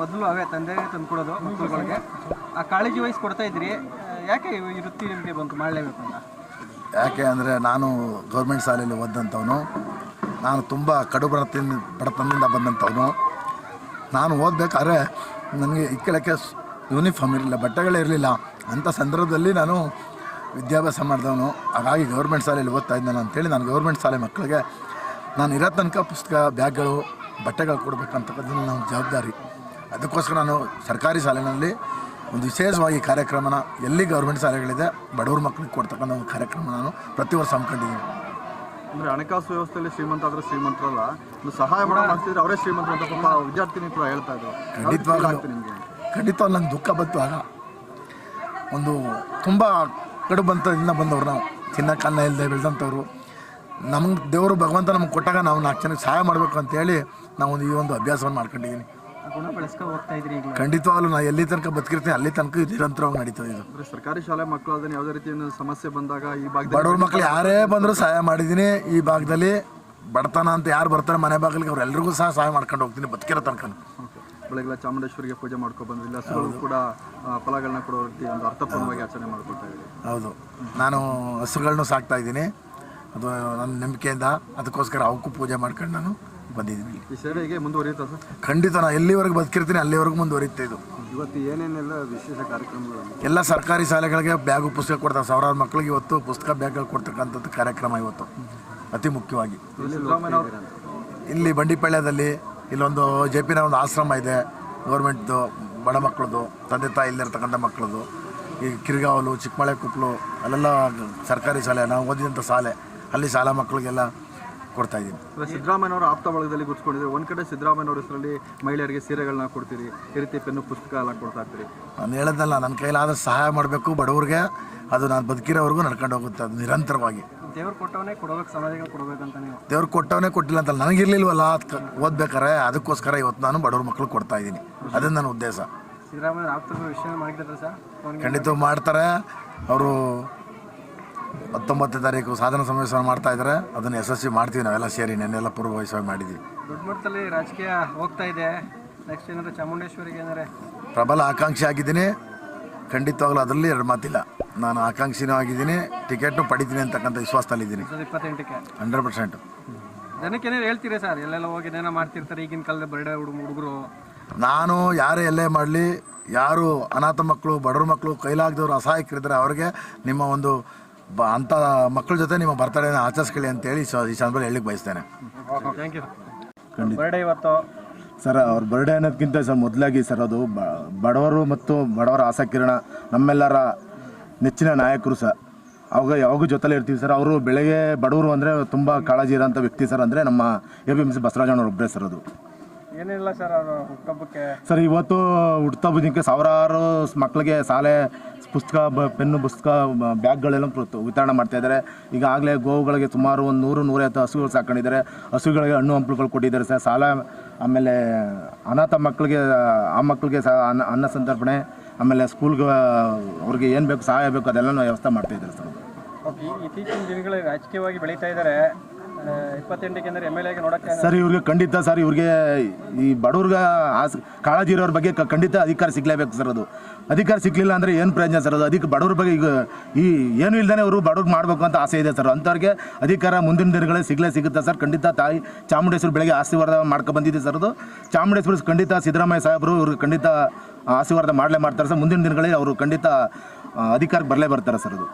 ಮೊದಲು ಅವೇ ತಂದೆ ತಂದ್ಕೊಡೋದು ಮಕ್ಕಳುಗಳಿಗೆ. ಆ ಕಾಳಜಿ ವಹಿಸಿ ಕೊಡ್ತಾ ಇದ್ರಿ ಯಾಕೆ ಈ ವೃತ್ತಿ ನಿಮಗೆ ಬಂತು? ಮಾಡಲೇಬೇಕು ಅಂತ. ಯಾಕೆ ಅಂದರೆ ನಾನು ಗೌರ್ಮೆಂಟ್ ಶಾಲೆಯಲ್ಲಿ ಓದಂಥವನು ನಾನು ತುಂಬ ಕಡು ಬಡತನ ಬಡತನದಿಂದ ಬಂದಂಥವನು. ನಾನು ಓದಬೇಕಾದ್ರೆ ನನಗೆ ಇಕ್ಕಳಕ್ಕೆ ಯೂನಿಫಾರ್ಮ್ ಇರಲಿಲ್ಲ, ಬಟ್ಟೆಗಳೇ ಇರಲಿಲ್ಲ. ಅಂಥ ಸಂದರ್ಭದಲ್ಲಿ ನಾನು ವಿದ್ಯಾಭ್ಯಾಸ ಮಾಡಿದವನು. ಹಾಗಾಗಿ ಗೌರ್ಮೆಂಟ್ ಶಾಲೆಯಲ್ಲಿ ಓದ್ತಾ ಇದ್ದಾನೆ ಅಂತೇಳಿ ನಾನು ಗೌರ್ಮೆಂಟ್ ಶಾಲೆ ಮಕ್ಕಳಿಗೆ, ನಾನು ಇರೋ ತನಕ ಪುಸ್ತಕ, ಬ್ಯಾಗ್ಗಳು, ಬಟ್ಟೆಗಳು ಕೊಡಬೇಕಂತಕ್ಕಂಥದ್ದು ನಮ್ಮ ಜವಾಬ್ದಾರಿ. ಅದಕ್ಕೋಸ್ಕರ ನಾನು ಸರ್ಕಾರಿ ಶಾಲೆಗಳಲ್ಲಿ ಒಂದು ವಿಶೇಷವಾಗಿ ಕಾರ್ಯಕ್ರಮನ ಎಲ್ಲಿ ಗೌರ್ಮೆಂಟ್ ಶಾಲೆಗಳಿದೆ ಬಡವ್ರ ಮಕ್ಕಳಿಗೆ ಕೊಡ್ತಕ್ಕಂಥ ಒಂದು ಕಾರ್ಯಕ್ರಮ ನಾನು ಪ್ರತಿ ವರ್ಷ ಹಮ್ಮಿಕೊಂಡಿದ್ದೀನಿ. ಅಂದರೆ ಹಣಕಾಸು ವ್ಯವಸ್ಥೆಯಲ್ಲಿ ಶ್ರೀಮಂತ ಆದರೆ ಶ್ರೀಮಂತರಲ್ಲ ಒಂದು ಸಹಾಯ ಮಾಡೋ ಮಾಡ್ತಿದ್ರೆ ಅವರೇ ಶ್ರೀಮಂತ ಅಂತ ಪಾಪ ವಿದ್ಯಾರ್ಥಿನಿ ಕೂಡ ಹೇಳ್ತಾ ಇದ್ರು. ಖಂಡಿತವಾಗ ನಿಮಗೆ? ಖಂಡಿತವಾಗ್ಲೂ ನಂಗೆ ದುಃಖ ಬಂತು ಆಗ. ಒಂದು ತುಂಬ ಕಡು ಬಂತದಿಂದ ಬಂದವರು ನಾವು. ತಿನ್ನಕ್ಕೆ ಅನ್ನ ಇಲ್ಲದೆ ಬೆಳೆದಂಥವ್ರು. ನಮ್ಗೆ ದೇವರು ಭಗವಂತ ನಮ್ಗೆ ಕೊಟ್ಟಾಗ ನಾವು ನಾಲ್ಕು ಜನಕ್ಕೆ ಸಹಾಯ ಮಾಡಬೇಕು ಅಂತೇಳಿ ನಾವು ಒಂದು ಈ ಒಂದು ಅಭ್ಯಾಸವನ್ನು ಮಾಡ್ಕೊಂಡಿದ್ದೀನಿ. ಗುಣ ಬೆಳೆಸ್ಕೊಂಡು ಹೋಗ್ತಾ ಇದ್ರಿ ಈಗ ಖಂಡಿತವಾಗ್ಲೂ ನಾನು ಎಲ್ಲಿ ತನಕ ಬದುಕಿರ್ತೀನಿ ಅಲ್ಲಿ ತನಕ ಇದು ನಿರಂತರವಾಗಿ ನಡೀತದೆ ಇದು. ಅಂದ್ರೆ ಸರ್ಕಾರಿ ಶಾಲೆ ಮಕ್ಕಳು ಅದನ್ನ ಯಾವುದೇ ರೀತಿಯ ಸಮಸ್ಯೆ ಬಂದಾಗ ಈ ಭಾಗ ಬಡವ್ರ ಮಕ್ಕಳು ಯಾರೇ ಬಂದರೂ ಸಹಾಯ ಮಾಡಿದ್ದೀನಿ ಈ ಭಾಗದಲ್ಲಿ. ಬಡತನ ಅಂತ ಯಾರು ಬರ್ತಾರೆ ಮನೆ ಬಾಗಿಲಿಗೆ ಅವರೆಲ್ಲರಿಗೂ ಸಹ ಸಹಾಯ ಮಾಡ್ಕೊಂಡು ಹೋಗ್ತೀನಿ ಬದುಕಿರೋ ತನಕ ಬೆಳಗ್ಗೆ ಚಾಮುಂಡೇಶ್ವರಿಗೆ ಪೂಜೆ ಮಾಡ್ಕೊ ಬಂದಿಲ್ಲ ಹಸುಗಳು ಕೂಡ ಆ, ಫಲಗಳನ್ನ ಕೊಡೋ ರೀತಿ ಒಂದು ಅರ್ಥಪೂರ್ಣವಾಗಿ ಆಚರಣೆ ಮಾಡ್ಕೊಳ್ತಾ ಇದ್ದೀವಿ. ಹೌದು. ನಾನು ಹಸುಗಳನ್ನೂ ಸಾಕ್ತಾ ಇದ್ದೀನಿ. ಅದು ನನ್ನ ನಂಬಿಕೆಯಿಂದ ಅದಕ್ಕೋಸ್ಕರ ಅವಕ್ಕೂ ಪೂಜೆ ಮಾಡ್ಕೊಂಡು ನಾನು ಬಂದಿದ್ದೀನಿ ಈ ಮುಂದುವರಿಯುತ್ತಾ ಸರ್? ಖಂಡಿತ ನಾನು ಎಲ್ಲಿವರೆಗೂ ಬದುಕಿರ್ತೀನಿ ಅಲ್ಲಿವರೆಗೂ ಮುಂದುವರಿಯುತ್ತೆ ಇದು. ಇವತ್ತು ಏನೇನೆಲ್ಲ ವಿಶೇಷ ಕಾರ್ಯಕ್ರಮಗಳು? ಎಲ್ಲ ಸರ್ಕಾರಿ ಶಾಲೆಗಳಿಗೆ ಬ್ಯಾಗು ಪುಸ್ತಕ ಕೊಡ್ತಾರೆ. ಸಾವಿರಾರು ಮಕ್ಕಳಿಗೆ ಇವತ್ತು ಪುಸ್ತಕ ಬ್ಯಾಗ್ಗಳು ಕೊಡ್ತಕ್ಕಂಥದ್ದು ಕಾರ್ಯಕ್ರಮ ಇವತ್ತು. ಅತಿ ಮುಖ್ಯವಾಗಿ. ಇಲ್ಲಿ ಬಂಡಿಪಾಳ್ಯದಲ್ಲಿ ಇಲ್ಲೊಂದು ಜೆ ಪಿನ ಒಂದು ಆಶ್ರಮ ಇದೆ. ಗೌರ್ಮೆಂಟ್ದು ಬಡ ಮಕ್ಕಳದು ತಂದೆ ತಾಯಿ ಇಲ್ಲಿರ್ತಕ್ಕಂಥ ಮಕ್ಕಳದು. ಈ ಕಿರ್ಗಾವಲು ಚಿಕ್ಕಮಳೆ ಕುಪ್ಪಲು ಅಲ್ಲೆಲ್ಲ ಸರ್ಕಾರಿ ಶಾಲೆ ನಾವು ಓದಿದಂಥ ಶಾಲೆ. ಅಲ್ಲಿ ಶಾಲಾ ಮಕ್ಕಳಿಗೆಲ್ಲ ಕೊಡ್ತಾ ಇದ್ದೀನಿ. ಸಿದ್ದರಾಮಯ್ಯನವರ ಆಪ್ತ ಬಳಗದಲ್ಲಿ ಗುರ್ಸ್ಕೊಂಡಿದ್ರೆ ಒಂದು ಕಡೆ ಸಿದ್ದರಾಮಯ್ಯನವರ ಹೆಸರಲ್ಲಿ ಮಹಿಳೆಯರಿಗೆ ಸೀರೆಗಳನ್ನ ಕೊಡ್ತೀರಿ. ಈ ರೀತಿ ಪೆನ್ನು ಪುಸ್ತಕ ಎಲ್ಲ ಕೊಡ್ತಾ ಇರ್ತೀರಿ. ನಾನು ಹೇಳೋದಲ್ಲ ನನ್ನ ಕೈಲಾದ್ರೆ ಸಹಾಯ ಮಾಡಬೇಕು ಬಡವ್ರಿಗೆ. ಅದು ನಾನು ಬದುಕಿರೋವರೆಗೂ ನಡ್ಕೊಂಡು ಹೋಗುತ್ತೆ ಅದು ನಿರಂತರವಾಗಿ. ದೇವ್ರು ಕೊಟ್ಟವನೇ ಕೊಡಬೇಕು ಸಮಾಜಕ್ಕೆ ಕೊಡಬೇಕಂತ ನೀವು. ದೇವ್ರು ಕೊಟ್ಟವನೇ ಕೊಟ್ಟಿಲ್ಲ ಅಂತ ನನಗಿರ್ಲಿಲ್ವಲ್ಲ ಓದ್ಬೇಕಾರೆ ಅದಕ್ಕೋಸ್ಕರ ಇವತ್ತು ನಾನು ಬಡವ್ರ ಮಕ್ಕಳು ಕೊಡ್ತಾ ಇದ್ದೀನಿ. ಅದೇ ನನ್ನ ಉದ್ದೇಶ. ಸಿದ್ದರಾಮಯ್ಯ ಆಪ್ತ ವಿಷಯ ಮಾಡಿದ್ರೆ ಸರ್? ಖಂಡಿತ ಮಾಡ್ತಾರೆ. ಅವರು ಹತ್ತೊಂಬತ್ತನೇ ತಾರೀಕು ಸಾಧನ ಸಮಾವೇಶ ಮಾಡ್ತಾ ಇದ್ದಾರೆ. ಅದನ್ನು ಯಶಸ್ವಿ ಮಾಡ್ತೀವಿ ನಾವೆಲ್ಲ ಸೇರಿ ನೆನ್ನೆಲ್ಲ ಪೂರ್ವಭಾವಿಸವಾಗಿ ಮಾಡಿದ್ವಿ ದೊಡ್ಡ ಮಟ್ಟದಲ್ಲಿ ರಾಜಕೀಯ ಹೋಗ್ತಾ ಇದೆ. ನೆಕ್ಸ್ಟ್ ಏನಾದ್ರೆ ಚಾಮುಂಡೇಶ್ವರಿಗೆ ಏನಾರೆ ಪ್ರಬಲ ಆಕಾಂಕ್ಷಿ ಆಗಿದ್ದೀನಿ. ಖಂಡಿತವಾಗ್ಲೂ ಅದರಲ್ಲಿ ಎರಡು ಮಾತಿಲ್ಲ. ನಾನು ಆಕಾಂಕ್ಷಿನೂ ಆಗಿದ್ದೀನಿ ಟಿಕೆಟ್ನು ಪಡಿತೀನಿ ಅಂತಕ್ಕಂಥ ವಿಶ್ವಾಸದಲ್ಲಿದ್ದೀನಿ. ಇಪ್ಪತ್ತೆಂಟಕ್ಕೆ ಹಂಡ್ರೆಡ್ ಪರ್ಸೆಂಟ್. ಜನಕ್ಕೆ ಏನಾರು ಹೇಳ್ತೀರಿ ಸರ್? ಎಲ್ಲೆಲ್ಲ ಹೋಗಿ ಏನೇನೋ ಮಾಡ್ತಿರ್ತಾರೆ ಈಗಿನ ಕಾಲದ ಬರ್ಡೇ ಹುಡುಗ ಹುಡುಗರು. ನಾನು ಯಾರೇ ಎಲ್ಲೇ ಮಾಡಲಿ ಯಾರು ಅನಾಥ ಮಕ್ಕಳು ಬಡವ್ರ ಮಕ್ಕಳು ಕೈಲಾಗದವ್ರು ಅಸಹಾಯಕರಿದ್ದಾರೆ ಅವ್ರಿಗೆ ನಿಮ್ಮ ಒಂದು ಬ ಅಂಥ ಮಕ್ಕಳ ಜೊತೆ ನಿಮ್ಮ ಬರ್ತಡೇನ ಆಚರಿಸ್ಕೊಳ್ಳಿ ಅಂತೇಳಿ ಸೊ ಈ ಸಂದರ್ಭದಲ್ಲಿ ಹೇಳಿಕ್ ಬಯಸ್ತೇನೆ. ಥ್ಯಾಂಕ್ ಯು ಖಂಡಿತ. ಬರ್ಡೇ ಇವತ್ತು. ಸರ್ ಅವ್ರ ಬರ್ಡೇ ಅನ್ನೋದಕ್ಕಿಂತ ಸರ್ ಮೊದಲಾಗಿ ಸರ್ ಅದು ಬ- ಬಡವರು ಮತ್ತು ಬಡವರ ಆಸಕ್ತಿರಣ ನಮ್ಮೆಲ್ಲರ ನೆಚ್ಚಿನ ನಾಯಕರು ಸರ್. ಅವಾಗ ಯಾವಾಗೂ ಜೊತೆಲೇ ಇರ್ತೀವಿ ಸರ್. ಅವರು ಬೆಳಗ್ಗೆ ಬಡವರು ಅಂದರೆ ತುಂಬ ಕಾಳಜಿ ಇರೋಂಥ ವ್ಯಕ್ತಿ ಸರ್ ಅಂದರೆ ನಮ್ಮ ಎ ಪಿ ಎಂ ಸಿ ಬಸವರಾಜಣ್ಣವ್ರು ಒಬ್ಬರೇ ಸರ್ ಅದು. ಏನಿಲ್ಲ ಸರ್ ಅವರು ಹುಟ್ಟುಹಬ್ಬಕ್ಕೆ ಸರ್ ಇವತ್ತು ಹುಟ್ಟುಹಬ್ಬ ದಿನಕ್ಕೆ ಸಾವಿರಾರು ಮಕ್ಕಳಿಗೆ ಶಾಲೆ ಪುಸ್ತಕ ಬ ಪೆನ್ನು ಪುಸ್ತಕ ಬ್ಯಾಗ್ಗಳೆಲ್ಲ ವಿತರಣೆ ಮಾಡ್ತಾ ಇದ್ದಾರೆ. ಈಗಾಗಲೇ ಗೋವುಗಳಿಗೆ ಸುಮಾರು ಒಂದು ನೂರು ನೂರೈವತ್ತು ಹಸುಗಳು ಸಾಕೊಂಡಿದ್ದಾರೆ. ಹಸುಗಳಿಗೆ ಹಣ್ಣು ಹಂಪಲುಗಳು ಕೊಟ್ಟಿದ್ದಾರೆ ಸರ್. ಸಾಲ ಆಮೇಲೆ ಅನಾಥ ಮಕ್ಕಳಿಗೆ ಆ ಮಕ್ಕಳಿಗೆ ಸಹ ಅನ್ನ ಅನ್ನ ಸಂತರ್ಪಣೆ ಆಮೇಲೆ ಸ್ಕೂಲ್ಗೆ ಅವ್ರಿಗೆ ಏನು ಬೇಕು ಸಹಾಯ ಬೇಕು ಅದೆಲ್ಲ ವ್ಯವಸ್ಥೆ ಮಾಡ್ತಾ ಇದ್ದಾರೆ ಸರ್. ಓಕೆ ಇತ್ತೀಚಿನ ದಿನಗಳಲ್ಲಿ ರಾಜಕೀಯವಾಗಿ ಬೆಳೀತಾ ಇದ್ದಾರೆ. ಸರ್, ಇವ್ರಿಗೆ ಖಂಡಿತ ಸರ್, ಇವ್ರಿಗೆ ಈ ಬಡವ್ರಿಗೆ ಆಸ್ ಕಾಳಜಿ ಇರೋರ ಬಗ್ಗೆ ಖಂಡಿತ ಅಧಿಕಾರ ಸಿಗ್ಲೇಬೇಕು ಸರ್ ಅದು. ಅಧಿಕಾರ ಸಿಗ್ಲಿಲ್ಲ ಅಂದ್ರೆ ಏನು ಪ್ರಯೋಜನ ಸರ್ ಅದು? ಅದಕ್ಕೆ ಬಡವ್ರ ಬಗ್ಗೆ ಈಗ ಈ ಏನು ಇಲ್ದೇ ಅವರು ಬಡವ್ರಿಗೆ ಮಾಡಬೇಕು ಅಂತ ಆಸೆ ಇದೆ ಸರ್. ಅಂಥವ್ರಿಗೆ ಅಧಿಕಾರ ಮುಂದಿನ ದಿನಗಳಲ್ಲಿ ಸಿಗ್ಲೇ ಸಿಗುತ್ತೆ ಸರ್. ಖಂಡಿತ ತಾಯಿ ಚಾಮುಂಡೇಶ್ವರಿ ಬೆಳಗ್ಗೆ ಆಶೀರ್ವಾದ ಮಾಡ್ಕೊ ಬಂದಿದೆ ಸರ್ ಅದು. ಚಾಮುಂಡೇಶ್ವರಿ ಖಂಡಿತ ಸಿದ್ದರಾಮಯ್ಯ ಸಾಹೇಬರು ಇವ್ರಿಗೆ ಖಂಡಿತ ಆಶೀರ್ವಾದ ಮಾಡಲೇ ಮಾಡ್ತಾರೆ ಸರ್. ಮುಂದಿನ ದಿನಗಳಲ್ಲಿ ಅವರು ಖಂಡಿತ ಅಧಿಕಾರಕ್ಕೆ ಬರಲೇ ಬರ್ತಾರೆ ಸರ್ ಅದು.